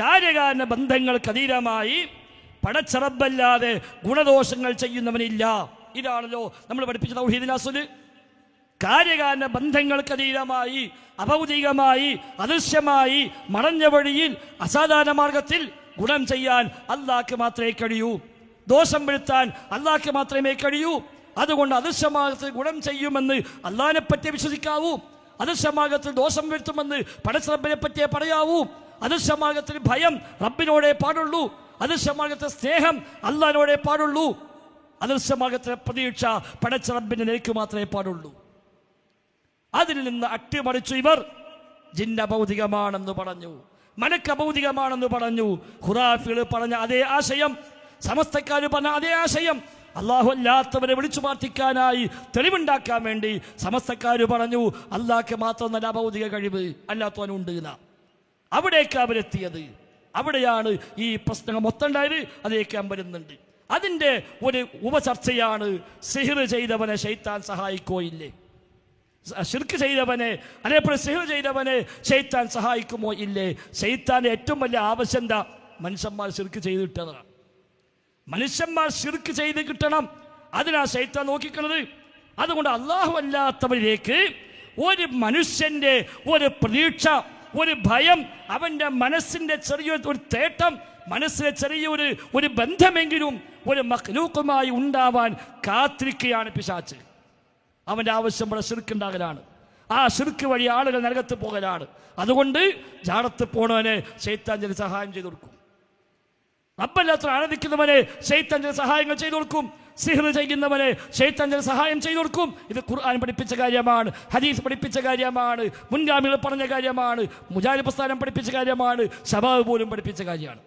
കാര്യകാരണ ബന്ധങ്ങൾക്ക് അതീതമായി പടച്ചറബല്ലാതെ ഗുണദോഷങ്ങൾ ചെയ്യുന്നവനില്ല. ഇതാണല്ലോ നമ്മൾ പഠിപ്പിച്ച തൗഹീദിനാസുൽ കാര്യകാരണ ബന്ധങ്ങൾക്ക് അതീതമായി അഭൗതികമായി അദൃശ്യമായി മറഞ്ഞ വഴിയിൽ അസാധാരണ മാർഗത്തിൽ ഗുണം ചെയ്യാൻ അള്ളാഹ്ക്ക് മാത്രമേ കഴിയൂ. ദോഷം വരുത്താൻ അള്ളാഹ്ക്ക് മാത്രമേ കഴിയൂ. അതുകൊണ്ട് അദൃശ്യമാർഗത്തിൽ ഗുണം ചെയ്യുമെന്ന് അള്ളാഹിനെ പറ്റി വിശ്വസിക്കാവൂ. അദൃശ്യമാർഗത്തിൽ ദോഷം വരുത്തുമെന്ന് പടശ്രബിനെ പറ്റിയേ പറയാവൂ. അദൃശ്യമാർഗത്തിൽ ഭയം റബ്ബിനോടേ പാടുള്ളൂ. അദൃശ്യമാർഗത്തിൽ സ്നേഹം അള്ളാഹിനോടേ പാടുള്ളൂ. അദൃശ്യമാർഗത്തിലെ പ്രതീക്ഷ പടച്ചറബിന്റെ നിലയ്ക്ക് മാത്രമേ പാടുള്ളൂ. അതിൽ നിന്ന് അട്ടിമറിച്ചു ഇവർ ജിന്ന ഭൗതികമാണെന്ന് പറഞ്ഞു. മലക്ക ഭൗതികമാണെന്ന് പറഞ്ഞു. ഖുറാഫികൾ പറഞ്ഞ അതേ ആശയം സമസ്തക്കാർ പറഞ്ഞ അതേ ആശയം അള്ളാഹു അല്ലാത്തവരെ വിളിച്ചു പ്രാർത്ഥിക്കാനായി തെളിവുണ്ടാക്കാൻ വേണ്ടി സമസ്തക്കാർ പറഞ്ഞു അള്ളാഹ്ക്ക് മാത്രം നല്ല ഭൗതിക കഴിവ് അല്ലാത്തവനുണ്ട് എന്ന. അവിടേക്ക് അവരെത്തിയത്. അവിടെയാണ് ഈ പ്രശ്നങ്ങൾ മൊത്തം ഉണ്ടായത്. അതിലേക്ക് വരുന്നുണ്ട്. അതിന്റെ ഒരു ഉപചർച്ചയാണ് സിഹിർ ചെയ്തവനെ ശൈത്താൻ സഹായിക്കോയില്ലേ ഷിർക്ക് ചെയ്തവനെ അതേപോലെ സിഹർ ചെയ്തവനെ ശൈത്താൻ സഹായിക്കുമോ ഇല്ലേ? ശൈത്താന്റെ ഏറ്റവും വലിയ ആവശ്യം എന്താ? മനുഷ്യന്മാർ ഷിർക്ക് ചെയ്ത് കിട്ടുന്നതാണ് മനുഷ്യന്മാർ ശിർക്ക് ചെയ്ത് കിട്ടണം. അതിനാ ശൈത്ത നോക്കിക്കണത്. അതുകൊണ്ട് അള്ളാഹു അല്ലാത്തവരിലേക്ക് ഒരു മനുഷ്യന്റെ ഒരു പ്രതീക്ഷ ഒരു ഭയം അവന്റെ മനസ്സിന്റെ ചെറിയ ഒരു തേട്ടം മനസ്സിലെ ചെറിയൊരു ഒരു ബന്ധമെങ്കിലും ഒരു മഖ്ലൂക്കുമായി ഉണ്ടാവാൻ കാത്തിരിക്കുകയാണ് പിശാച്ച്. അവന്റെ ആവശ്യം ഇവിടെ ശിർക്കുണ്ടാകലാണ്. ആ ശിർക്ക് വഴി ആളുകൾ നരകത്ത് പോകലാണ്. അതുകൊണ്ട് ജാടത്ത് പോണവനെ ശൈത്താഞ്ജലി സഹായം ചെയ്തു കൊടുക്കും. റബ്ബല്ലാത്ത ആരാധിക്കുന്നവനെ ശൈത്താഞ്ചലി സഹായങ്ങൾ ചെയ്തു കൊടുക്കും. സിഹർ ചെയ്യുന്നവനെ ശൈത്താഞ്ചലി സഹായം ചെയ്തു കൊടുക്കും. ഇത് ഖുർആൻ പഠിപ്പിച്ച കാര്യമാണ് ഹദീസ് പഠിപ്പിച്ച കാര്യമാണ് മുൻഗാമികൾ പറഞ്ഞ കാര്യമാണ് മുജാരി പ്രസ്ഥാനം പഠിപ്പിച്ച കാര്യമാണ് സഭാവ് പോലും പഠിപ്പിച്ച കാര്യമാണ്.